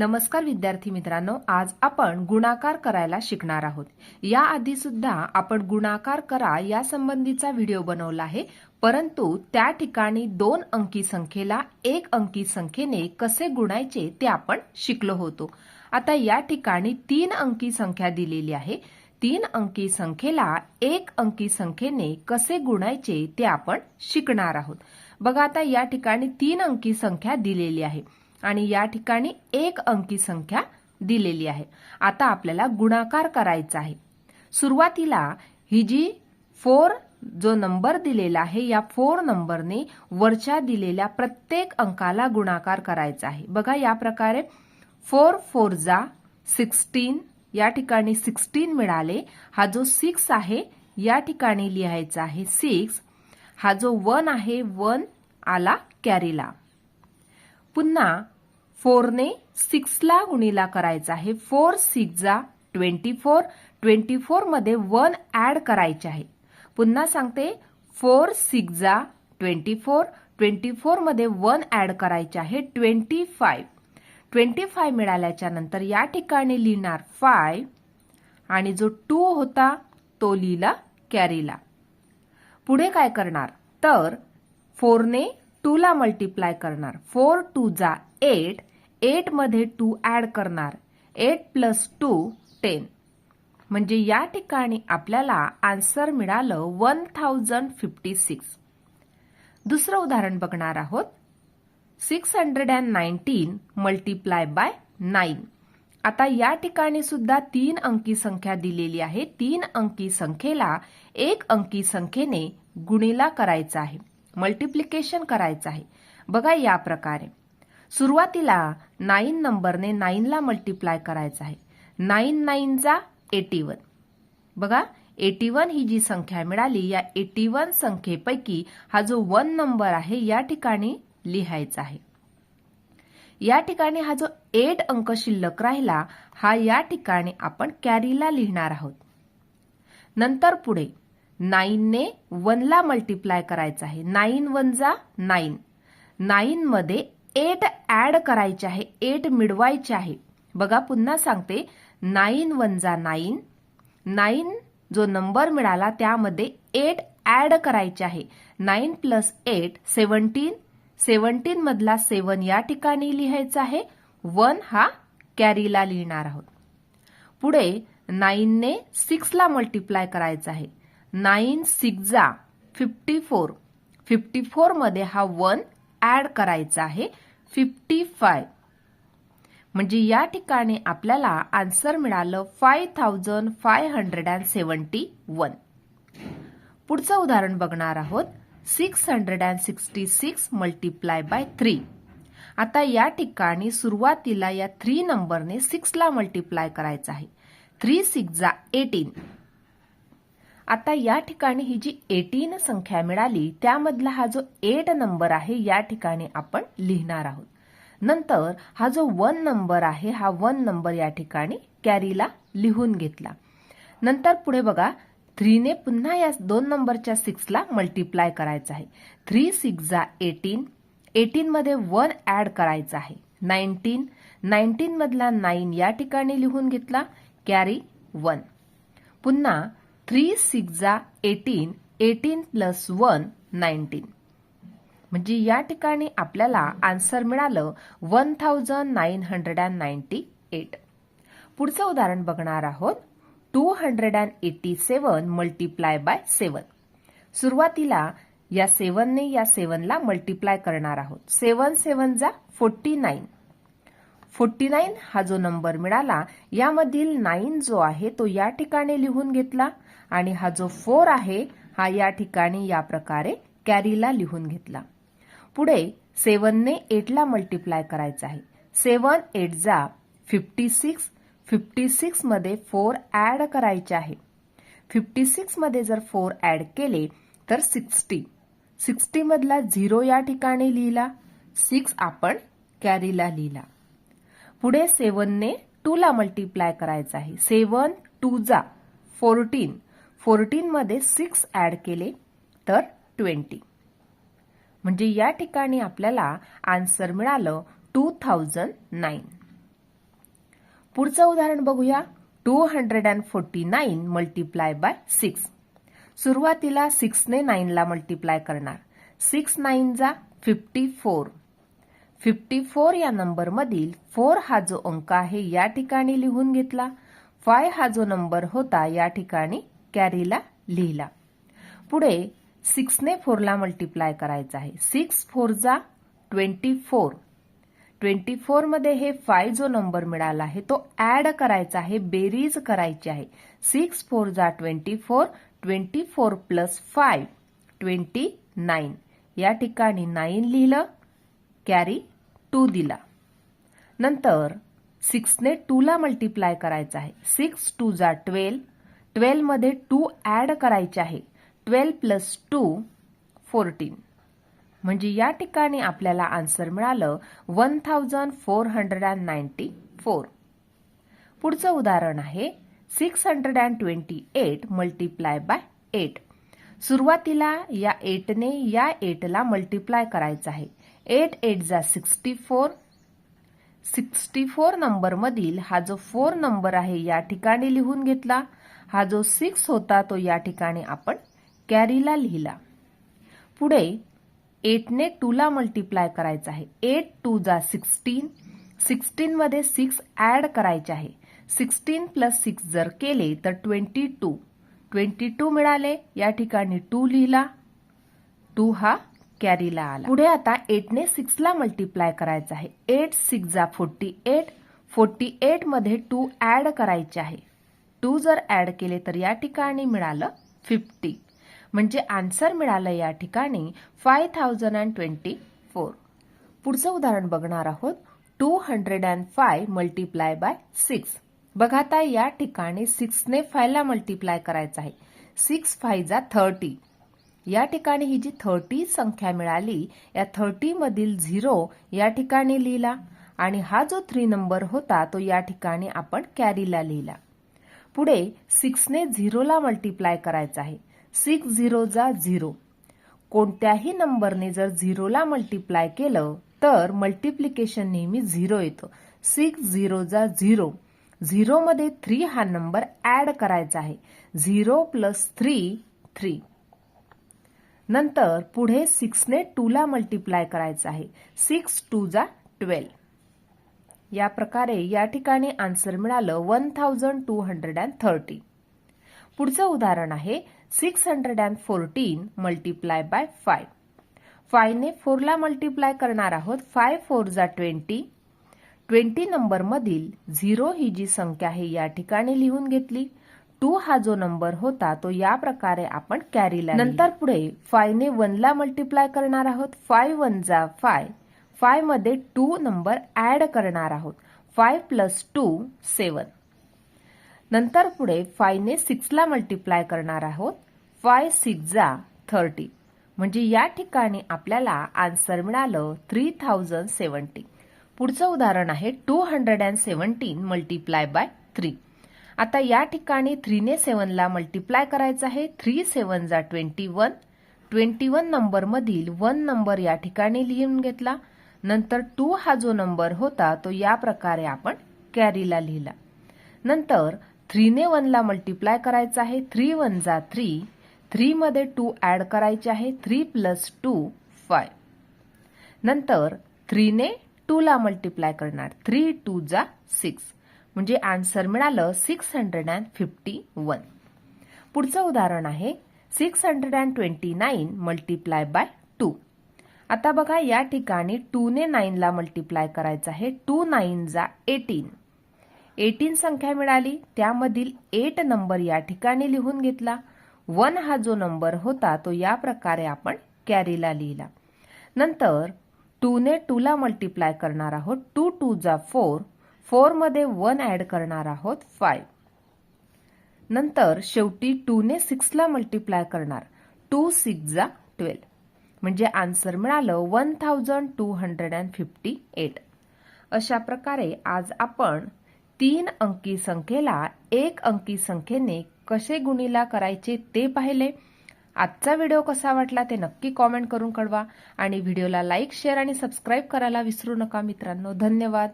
नमस्कार विद्यार्थी मित्रांनो आज आपण गुणाकार करायला शिकणार आहोत. या आधी सुद्धा आपण गुणाकार करा या संबंधीचा व्हिडिओ बनवला आहे. परंतु त्या ठिकाणी दोन अंकी संख्येला एक अंकी संख्येने कसे गुणायचे ते आपण शिकलो होतो. आता या ठिकाणी तीन अंकी संख्या दिलेली आहे. तीन अंकी संख्येला एक अंकी संख्येने कसे गुणायचे ते आपण शिकणार आहोत. बघा आता या ठिकाणी तीन अंकी संख्या दिलेली आहे. आणि या ठिकाणी एक अंकी संख्या दिलेली आहे. आता आपल्याला गुणाकार करायचा आहे. सुरुवातीला ही जी फोर जो नंबर दिलेला आहे या फोर नंबरने वरच्या दिलेल्या प्रत्येक अंकाला गुणाकार करायचा आहे. बघा या प्रकारे फोर फोर जा सिक्स्टीन या ठिकाणी सिक्स्टीन मिळाले. हा जो सिक्स आहे या ठिकाणी लिहायचा आहे सिक्स. हा जो वन आहे वन आला कॅरीला. पुन्हा फोरने सिक्सला गुणीला करायचा आहे. फोर सिक्स जा ट्वेंटी फोर. ट्वेंटी फोरमध्ये वन ॲड करायचे आहे. पुन्हा सांगते फोर सिक्स जा ट्वेंटी फोर. ट्वेंटी फोरमध्ये वन ॲड करायचे आहे. Twenty five. ट्वेंटी फाय मिळाल्याच्या नंतर या ठिकाणी लिहिणार फाय आणि जो टू होता तो लिहिला कॅरीला. पुढे काय करणार? तर फोरने टूला मल्टिप्लाय करणार. फोर टू जा एट एटमध्ये टू ऍड करणार. एट प्लस टू टेन म्हणजे या ठिकाणी आपल्याला आन्सर मिळालं वन थाउजंड फिफ्टी सिक्स दुसरं उदाहरण बघणार आहोत. Six hundred and nineteen multiply by nine आता या ठिकाणी सुद्धा तीन अंकी संख्या दिलेली आहे. तीन अंकी संख्येला एक अंकी संख्येने गुणीला करायचा आहे. मल्टिप्लिकेशन करायचं आहे. बघा या प्रकारे. सुरुवातीला नाईन नंबरने नाईनला मल्टिप्लाय करायचं आहे. नाईन नाईनचा एटी वन. बघा एटी वन ही जी संख्या मिळाली या एटी वन संख्येपैकी हा जो वन नंबर आहे या ठिकाणी लिहायचा आहे. या ठिकाणी हा जो एट अंक शिल्लक राहिला हा या ठिकाणी आपण कॅरीला लिहिणार आहोत. नंतर पुढे. नाईनने वनला मल्टिप्लाय करायचं आहे. नाईन वन जा नाईन. नाईनमध्ये एट ॲड करायचे आहे. एट मिळवायचे आहे. बघा पुन्हा सांगते. नाईन वन जा नाईन. नाईन जो नंबर मिळाला त्यामध्ये एट ॲड करायचे आहे. Nine plus eight seventeen seventeen मधला सेवन या ठिकाणी लिहायचा आहे. वन हा कॅरीला लिहिणार आहोत. पुढे नाईनने सिक्सला मल्टिप्लाय करायचा आहे. नाईन सिक्स जा फिफ्टी फोर. फिफ्टी फोरमध्ये हा वन ऍड करायचा आहे फिफ्टी फाय. म्हणजे या ठिकाणी आपल्याला आन्सर मिळालं five thousand five hundred and seventy one. पुढचं उदाहरण बघणार आहोत six hundred and sixty six multiply by three. आता या ठिकाणी सुरुवातीला या थ्री नंबरने सिक्सला मल्टिप्लाय करायचं आहे. थ्री सिक्स जा एटीन. आता या ठिकाणी ही जी एटीन संख्या मिळाली त्यामधला हा जो एट नंबर आहे या ठिकाणी आपण लिहिणार आहोत. नंतर हा जो वन नंबर आहे हा वन नंबर या ठिकाणी कॅरीला लिहून घेतला. नंतर पुढे बघा थ्रीने पुन्हा या दोन नंबरच्या सिक्सला मल्टिप्लाय करायचा आहे. थ्री सिक्स जा एटीन एटीनमध्ये वन ऍड करायचं आहे. नाईन्टीन नाईन्टीनमधला नाईन या ठिकाणी लिहून घेतला. कॅरी वन पुन्हा थ्री सिक्स जा eighteen eighteen plus one nineteen. म्हणजे या ठिकाणी आपल्याला आन्सर मिळालं one thousand nine hundred and ninety eight. पुढचं उदाहरण बघणार आहोत. Two hundred and eighty seven multiply by seven. सुरुवातीला या सेवनने या सेवनला मल्टिप्लाय करणार आहोत. सेवन सेवन जा फोर्टी नाईन. फोर्टी नाईन हा जो नंबर मिळाला यामधील नाईन जो आहे तो या ठिकाणी लिहून घेतला. आणि हा जो फोर आहे हा या ठिकाणी या प्रकारे कॅरीला लिहून घेतला. पुढे सेवनने एटला मल्टिप्लाय करायचा आहे. सेवन एट जा फिफ्टी सिक्स फिफ्टी सिक्समध्ये फोर ऍड करायचे आहे. फिफ्टी सिक्समध्ये जर फोर ऍड केले तर सिक्स्टी. सिक्स्टी मधला झिरो या ठिकाणी लिहिला. सिक्स आपण कॅरीला लिहिला. पुढे सेवनने टूला मल्टिप्लाय करायचं आहे. सेवन टू जा फोर्टीन. फोर्टीनमध्ये सिक्स ऍड केले तर ट्वेंटी. म्हणजे या ठिकाणी आपल्याला आन्सर मिळालं टू थाउजंड नाईन. पुढचं उदाहरण बघूया. Two hundred and forty nine multiply by six. सुरुवातीला सिक्सने नाईनला मल्टिप्लाय करणार. सिक्स नाईन जा फिफ्टी फोर. फिफ्टी फोर या नंबरमधील फोर हा जो अंक आहे या ठिकाणी लिहून घेतला. फाय हा जो नंबर होता या ठिकाणी कॅरीला लिहिला. पुढे सिक्सने फोरला मल्टिप्लाय करायचं आहे. सिक्स फोरचा ट्वेंटी फोर ट्वेंटी फोरमध्ये हे फाय जो नंबर मिळाला आहे तो ॲड करायचा आहे बेरीज करायची आहे. सिक्स फोरचा twenty four twenty four plus five twenty nine या ठिकाणी नाईन लिहिलं कॅरी टू दिला. नंतर सिक्सने टूला मल्टिप्लाय करायचं आहे. सिक्स टू जा ट्वेल्व ट्वेल्वमध्ये टू ऍड करायचे आहे. Twelve plus two fourteen. म्हणजे या ठिकाणी आपल्याला आन्सर मिळालं one thousand four hundred and ninety four. पुढचं उदाहरण आहे six hundred and twenty eight multiply by eight. सुरुवातीला या एटने या एटला मल्टिप्लाय करायचं आहे. एट एट जा सिक्स्टी फोर. सिक्स्टी फोर नंबरमधील हा जो फोर नंबर आहे या ठिकाणी लिहून घेतला. हा जो सिक्स होता तो या ठिकाणी आपण कॅरीला लिहिला. पुढे एटने टूला मल्टिप्लाय करायचा आहे. एट टू जा सिक्स्टीन सिक्स्टीनमध्ये सिक्स ॲड करायचे आहे. सिक्स्टीन प्लस सिक्स जर केले तर ट्वेंटी टू. ट्वेंटी टू मिळाले या ठिकाणी टू लिहिला. टू हा कॅरीला आला. पुढे आता एटने सिक्सला मल्टिप्लाय करायचा आहे. एट सिक्स जा फोर्टी एट. फोर्टी एटमध्ये टू ॲड करायचे आहे. टू जर ॲड केले तर या ठिकाणी मिळालं फिफ्टी. म्हणजे आन्सर मिळालं या ठिकाणी five thousand and twenty four. पुढचं उदाहरण बघणार आहोत. Two hundred and five multiply by six. बघा आता या ठिकाणी सिक्सने फायला मल्टिप्लाय करायचं आहे. सिक्स फाय जा थर्टी. या ठिकाणी ही जी थर्टी संख्या मिळाली या थर्टीमधील झिरो या ठिकाणी लिहिला. आणि हा जो थ्री नंबर होता तो या ठिकाणी आपण कॅरीला लिहिला. पुढे सिक्सने झिरोला मल्टिप्लाय करायचा आहे. सिक्स झिरोचा झिरो कोणत्याही नंबरने जर झिरोला मल्टिप्लाय केलं तर मल्टिप्लिकेशन नेहमी झिरो येतं. सिक्स झिरोचा झिरो झिरोमध्ये थ्री हा नंबर ऍड करायचा आहे. झिरो प्लस थ्री थ्री नंतर पुढे सिक्सने टूला मल्टिप्लाय करायचं आहे. सिक्स टू जा ट्वेल्व या प्रकारे या ठिकाणी आन्सर मिळालं one thousand two hundred and thirty पुढचं उदाहरण आहे six hundred and fourteen multiply by five फायने फोरला मल्टिप्लाय करणार आहोत. फाय फोर जा ट्वेंटी ट्वेंटी नंबरमधील झिरो ही जी संख्या आहे या ठिकाणी लिहून घेतली. टू हा जो नंबर होता तो या प्रकारे आपण कॅरीला नंतर पुढे फायने वनला मल्टिप्लाय करणार आहोत. फाय वन जा फाय फायमध्ये टू नंबर ऍड करणार आहोत. Five plus two seven. नंतर पुढे फायने सिक्सला मल्टिप्लाय करणार आहोत. फाय सिक्स जा थर्टी. म्हणजे या ठिकाणी आपल्याला आन्सर मिळालं थ्री थाउजंड सेवन्टी. पुढचं उदाहरण आहे two hundred and seventeen multiply by three. आता या ठिकाणी थ्रीने सेवनला मल्टिप्लाय करायचं आहे. थ्री सेवन जा ट्वेंटी वन. ट्वेंटी वन नंबरमधील वन नंबर या ठिकाणी लिहून घेतला. नंतर टू हा जो नंबर होता तो या प्रकारे आपण कॅरीला लिहिला. नंतर थ्रीने वनला मल्टिप्लाय करायचा आहे. थ्री वन जा थ्री. थ्रीमध्ये टू ॲड करायचे आहे. Three plus two five. नंतर थ्रीने टूला मल्टिप्लाय करणार. थ्री टू जा सिक्स. म्हणजे आन्सर मिळालं six hundred and fifty one. पुढचं उदाहरण आहे. Six hundred and twenty nine multiply by two आता बघा या ठिकाणी टूने नाईनला मल्टिप्लाय करायचं आहे. टू नाईन जा एटीन एटीन संख्या मिळाली. त्यामधील एट नंबर या ठिकाणी लिहून घेतला. वन हा जो नंबर होता तो या प्रकारे आपण कॅरीला लिहिला. नंतर टूने टूला मल्टिप्लाय करणार आहोत. टू टू जा फोर फोरमध्ये वन ऍड करणार आहोत फाय नंतर शेवटी टूने सिक्सला मल्टिप्लाय करणार. टू सिक्स जा ट्वेल्व म्हणजे आन्सर मिळालं one thousand two hundred and fifty eight अशा प्रकारे आज आपण तीन अंकी संख्येला एक अंकी संख्येने कसे गुणीला करायचे ते पाहिले. आजचा व्हिडिओ कसा वाटला ते नक्की कॉमेंट करून कळवा आणि व्हिडिओला लाईक शेअर आणि सबस्क्राईब करायला विसरू नका मित्रांनो. धन्यवाद.